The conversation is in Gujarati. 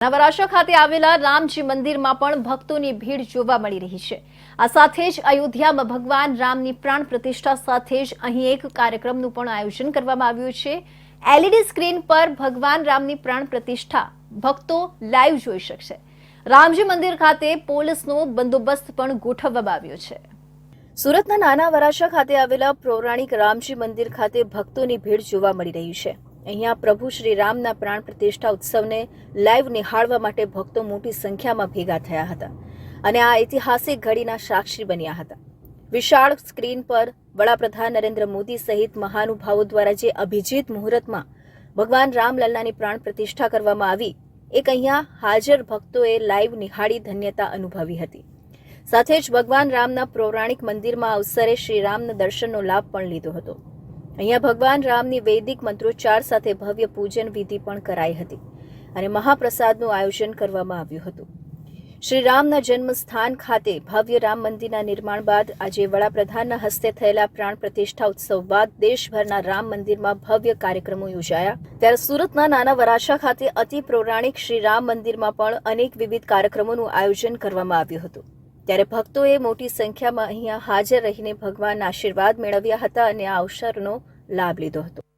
નવરાશા ખાતે આવેલા રામજી મંદિરમાં પણ ભક્તોની ભીડ જોવા મળી રહી છે. આ સાથે જ અયોધ્યામાં ભગવાન રામની પ્રાણ પ્રતિષ્ઠા સાથે જ અહીં એક કાર્યક્રમનું પણ આયોજન કરવામાં આવ્યું છે. એલઈડી સ્ક્રીન પર ભગવાન રામની પ્રાણ પ્રતિષ્ઠા ભક્તો લાઈવ જોઈ શકશે. રામજી મંદિર ખાતે પોલીસનો બંદોબસ્ત પણ ગોઠવવામાં આવ્યો છે. સુરતના નાના વરાછા ખાતે આવેલા પૌરાણિક રામજી મંદિર ખાતે ભક્તોની ભીડ જોવા મળી રહી છે. અહીંયા પ્રભુ શ્રી રામના પ્રાણ પ્રતિષ્ઠા ઉત્સવને લાઈવ નિહાળવા માટે ભક્તો મોટી સંખ્યામાં ભેગા થયા હતા અને આ ઐતિહાસિક ઘડીના સાક્ષી બન્યા હતા. વિશાળ સ્ક્રીન પર વડાપ્રધાન નરેન્દ્ર મોદી સહિત મહાનુભાવો દ્વારા જે અભિજીત મુહૂર્તમાં ભગવાન રામલલ્લાની પ્રાણ પ્રતિષ્ઠા કરવામાં આવી, એક અહીંયા હાજર ભક્તોએ લાઈવ નિહાળી ધન્યતા અનુભવી હતી. સાથે જ ભગવાન રામના પૌરાણિક મંદિરમાં અવસરે શ્રી રામના દર્શનનો લાભ પણ લીધો હતો. અહીંયા ભગવાન રામની વૈદિક મંત્રોચ્ચાર સાથે ભવ્ય પૂજન વિધિ પણ કરાઈ હતી અને મહાપ્રસાદનું આયોજન કરવામાં આવ્યું હતું. શ્રી રામના જન્મસ્થાન ખાતે ભવ્ય રામ મંદિરના નિર્માણ બાદ આજે વડાપ્રધાનના હસ્તે થયેલા પ્રાણ પ્રતિષ્ઠા ઉત્સવ બાદ દેશભરના રામ મંદિરમાં ભવ્ય કાર્યક્રમો યોજાયા. ત્યારે સુરતના નાના વરાછા ખાતે અતિ પૌરાણિક શ્રી રામ મંદિરમાં પણ અનેક વિવિધ કાર્યક્રમોનું આયોજન કરવામાં આવ્યું હતું. ત્યારે ભક્તોએ મોટી સંખ્યામાં અહીંયા હાજર રહીને ભગવાનના આશીર્વાદ મેળવ્યા હતા અને આ અવસરનો લાભ લીધો હતો.